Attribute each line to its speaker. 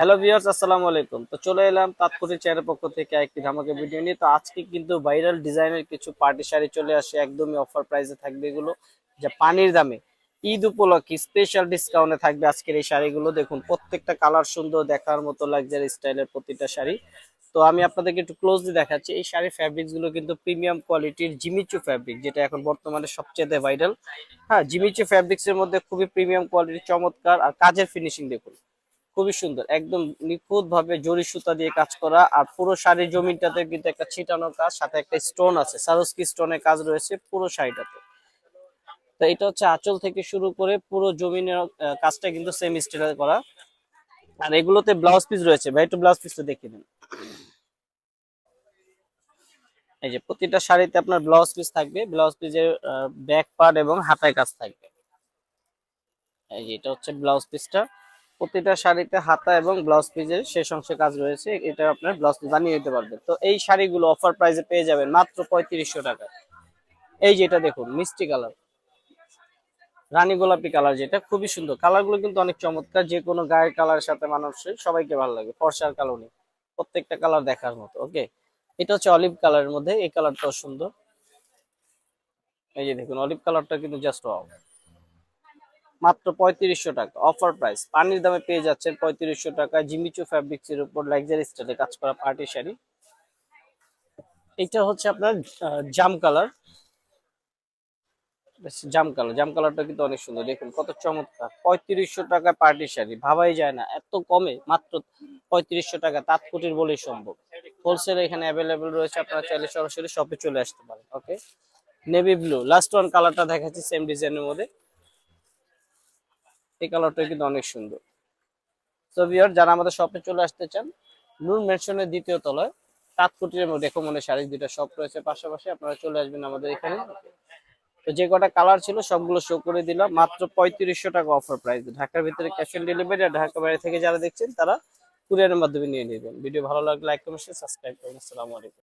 Speaker 1: Hello viewers আসসালামু আলাইকুম। তো চলে এলাম তাৎকুটি চেয়ারের পক্ষ থেকে একটি ধামাকা ভিডিও নিয়ে। তো আজকে কিন্তু ভাইরাল ডিজাইনের কিছু পার্টি শাড়ি চলে আসে, একদমই অফার প্রাইসে থাকবে এগুলো, যা পানির দামে। ঈদ উপলক্ষে স্পেশাল ডিসকাউন্টে থাকবে আজকের এই শাড়িগুলো। দেখুন, প্রত্যেকটা কালার সুন্দর, দেখার মতো লাক্সারি স্টাইলের প্রতিটা শাড়ি। তো আমি আপনাদেরকে একটু ক্লোজলি দেখাচ্ছি, এই শাড়ির ফ্যাব্রিক্সগুলো কিন্তু প্রিমিয়াম কোয়ালিটির জিমিচু ফ্যাব্রিক যেটা এখন বর্তমানে সবচেয়ে ভাইরাল হ্যাঁ জিমিচু ফ্যাব্রিক্স এর মধ্যে খুবই প্রিমিয়াম কোয়ালিটির চমৎকার। আর কাজের ফিনিশিং দেখুন। খুবই সুন্দর। একদম নিখুঁত ভাবে জরি সুতা দিয়ে কাজ করা আর পুরো শাড়ির জমিনটাতে কিন্তু একটা ছিটানো কাজ, সাথে একটা স্টোন আছে, সারস্কি স্টোনের কাজ রয়েছে পুরো শাড়িটাতে। তো এটা হচ্ছে আঁচল থেকে শুরু করে পুরো জমিনের কাজটা কিন্তু সেম স্টাইলে করা। আর এগুলোতে ব্লাউজ পিস রয়েছে, ভাই, একটু ব্লাউজ পিসটা দেখিয়ে দিন। এই যে প্রতিটা শাড়িতে আপনার ব্লাউজ পিস থাকবে ব্লাউজ পিসের ব্যাক পার্ট এবং হাতায় কাজ থাকবে। এই যে এটা হচ্ছে ব্লাউজ পিসটা প্রতিটা শাড়িতে হাতা এবং ব্লাউজ পিসের শেষ অংশে কাজ রয়েছে। এটা আপনার ব্লাউজ পিস বানিয়ে নিতে পারবেন তো এই শাড়িগুলো অফার প্রাইসে পেয়ে যাবেন মাত্র পঁয়ত্রিশশো টাকা। এই যে এটা দেখুন, মিষ্টি কালার। রানী গোলাপি কালার যেটা, খুবই সুন্দর। কালারগুলো কিন্তু অনেক চমৎকার। যে কোনো গায়ের কালারের সাথে মানুষের, সবাইকে ভালো লাগে। ফর্সার কালো প্রত্যেকটা কালার দেখার মতো ওকে এটা হচ্ছে অলিভ কালারের মধ্যে, এই কালারটাও সুন্দর। এই যে দেখুন অলিভ কালারটা কিন্তু জাস্ট ওয়াও মাত্র পঁয়ত্রিশশো টাকা। অফার প্রাইস পানির দামে পেয়ে যাচ্ছেন পঁয়ত্রিশশো টাকা। জিমিচু ফ্যাব্রিক্স এর উপর লাক্সারি স্টাইলে কাজ করা পার্টি শাড়ি। এটা হচ্ছে আপনার জাম কালার জাম কালার জাম কালারটা কিন্তু অনেক সুন্দর। দেখুন কত চমৎকার। পঁয়ত্রিশশো টাকা পার্টি শাড়ি। ভাবাই যায় না, এত কমে মাত্র পঁয়ত্রিশশো টাকা। তাঁত কুটির বলেই সম্ভব। হোলসেল এখানে অ্যাভেলেবেল রয়েছে, আপনারা চাইলে সরাসরি শপে চলে আসতে পারেন okay navy blue last one কালারটা দেখাচ্ছি সেম ডিজাইনের মধ্যে। এই কালারটা কিন্তু অনেক সুন্দর। তো ভিউয়ার যারা আমাদের শপে চলে আসতে চান, নূর মেনশনের দ্বিতীয় তলায় তাঁতকুটির মধ্যে দেখো মনে শাড়ি দুইটা শপ রয়েছে। পাশাপাশি আপনারা চলে আসবেন আমাদের এখানে। তো যে কটা কালার ছিল, সবগুলো শো করে দিলাম। মাত্র পঁয়ত্রিশশো টাকা অফার প্রাইস ঢাকার ভিতরে ক্যাশ অন ডেলিভারি আর ঢাকা বাইরে থেকে যারা দেখছেন, তারা কুরিয়ারের মাধ্যমে নিয়ে নেবেন। ভিডিও ভালো লাগলে লাইক কমেন্ট সাবস্ক্রাইব করুন। আসসালামু আলাইকুম।